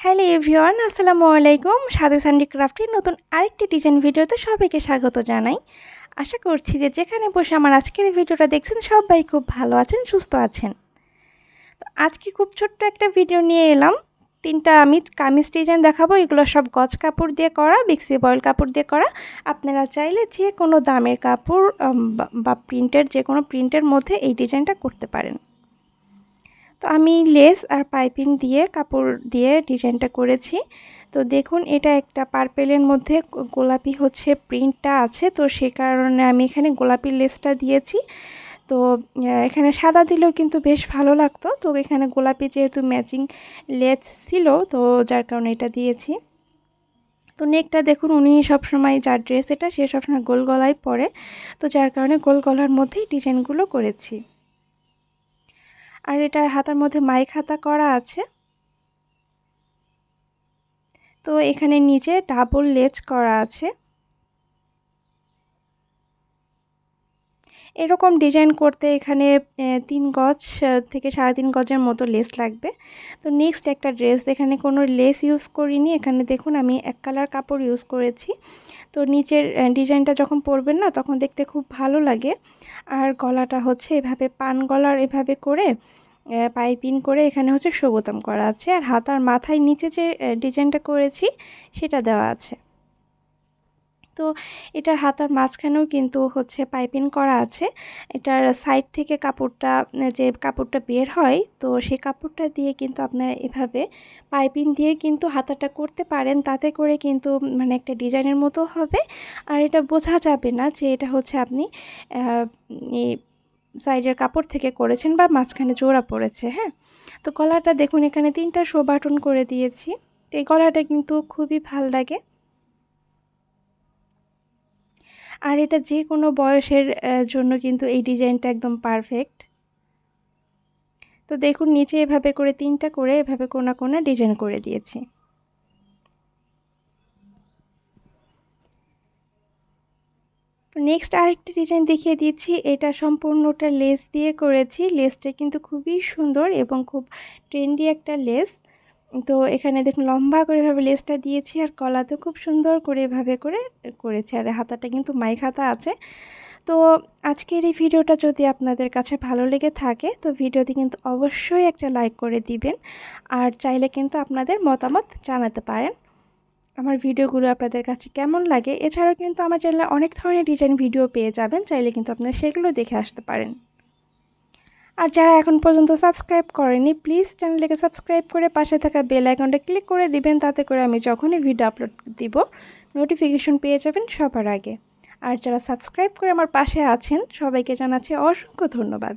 Hello everyone, আসসালামু আলাইকুম। সাদে সান্ডি ক্রাফটের নতুন আরেকটি ডিজাইন ভিডিওতে সবাইকে স্বাগত জানাই। আশা করছি যে যেখানে বসে আমার আজকের ভিডিওটা দেখছেন সবাই খুব ভালো আছেন, সুস্থ আছেন। তো আজকে খুব ছোট্ট একটা ভিডিও নিয়ে এলাম। তিনটা আমি কামিজ ডিজাইন দেখাবো, এগুলো সব গজ কাপড় দিয়ে করা বিক্সি বয়েল কাপড় দিয়ে করা। আপনারা চাইলে যে কোনো দামের কাপড় বা প্রিন্টের যে কোনো প্রিন্টের মধ্যে এই ডিজাইনটা করতে পারেন। তো আমি লেস আর পাইপিং দিয়ে কাপড় দিয়ে ডিজাইনটা করেছি। তো দেখুন, এটা একটা পার্পেলের মধ্যে গোলাপি হচ্ছে প্রিন্টটা আছে। তো সে কারণে আমি এখানে গোলাপি লেসটা দিয়েছি। তো এখানে সাদা দিলেও কিন্তু বেশ ভালো লাগতো। তো এখানে গোলাপি যেহেতু ম্যাচিং লেস ছিল, তো যার কারণে এটা দিয়েছি। তো নেকটা দেখুন, উনি সবসময় যার ড্রেস এটা, সে সবসময় গোল গলায় পরে। তো যার কারণে গোল গলার মধ্যেই ডিজাইনগুলো করেছি। আর এটার হাতার মধ্যে মাইক হাতা করা আছে। তো এখানে নিচে ডাবল লেজ করা আছে। এরকম ডিজাইন করতে এখানে তিন গজ থেকে সাড়ে তিন গজের মতো লেস লাগবে। তো নেক্সট একটা ড্রেস এখানে কোনো লেস ইউজ করিনি। এখানে দেখুন আমি এক কালার কাপড় ইউজ করেছি। তো নিচের ডিজাইনটা যখন পরবেন না, তখন দেখতে খুব ভালো লাগে। আর গলাটা হচ্ছে এভাবে পান গলার এভাবে করে পাইপিং করে এখানে হচ্ছে সবুতাম করা আছে। আর হাতার মাথায় নিচে যে ডিজাইনটা করেছি, সেটা দেওয়া আছে। তো এটার হাতার মাঝখানেও কিন্তু হচ্ছে পাইপিং করা আছে। এটার সাইড থেকে কাপড়টা যে কাপড়টা বের হয়, তো সেই কাপড়টা দিয়ে কিন্তু আপনারা এভাবে পাইপিং দিয়ে কিন্তু হাতাটা করতে পারেন। তাতে করে কিন্তু মানে একটা ডিজাইনের মতো হবে। আর এটা বোঝা যাবে না যে এটা হচ্ছে আপনি সাইডের কাপড় থেকে করেছেন বা মাঝখানে জোড়া পড়েছে হ্যাঁ? তো গলাটা দেখুন, এখানে তিনটা শো বাটন করে দিয়েছি। এই গলাটা কিন্তু খুবই ভালো লাগে। আর এটা যে কোনো বয়সের জন্য কিন্তু এই ডিজাইনটা একদম পারফেক্ট। তো দেখুন, নিচে এভাবে করে তিনটা করে এভাবে কোনা কোনা ডিজাইন করে দিয়েছি। তো নেক্সট আরেকটা ডিজাইন দেখিয়ে দিচ্ছি। এটা সম্পূর্ণটা লেস দিয়ে করেছি। লেসটা কিন্তু খুবই সুন্দর এবং খুব ট্রেন্ডি একটা লেস। তো এখানে দেখুন, লম্বা করে এভাবে লেসটা দিয়েছি আর কলাতেও খুব সুন্দর করে এভাবে করে করেছি আর হাতাটা কিন্তু মাইক হাতা আছে। তো আজকের এই ভিডিওটা যদি আপনাদের কাছে ভালো লেগে থাকে, তো ভিডিওতে কিন্তু অবশ্যই একটা লাইক করে দিবেন আর চাইলে কিন্তু আপনাদের মতামত জানাতে পারেন। আমার ভিডিওগুলো আপনাদের কাছে কেমন লাগে, এছাড়াও কিন্তু আমার চ্যানেলে অনেক ধরনের ডিজাইন ভিডিও পেয়ে যাবেন, চাইলে কিন্তু আপনারা সেগুলো দেখে আসতে পারেন। আর যারা এখন পর্যন্ত সাবস্ক্রাইব করেনি প্লিজ চ্যানেলটাকে সাবস্ক্রাইব করে পাশে থাকা বেল আইকনটা ক্লিক করে দিবেন, তাতে করে আমি যখনই ভিডিও আপলোড দিব নোটিফিকেশন পেয়ে যাবেন সবার আগে। আর যারা সাবস্ক্রাইব করে আমার পাশে আছেন, সবাইকে জানাচ্ছি অসংখ্য ধন্যবাদ।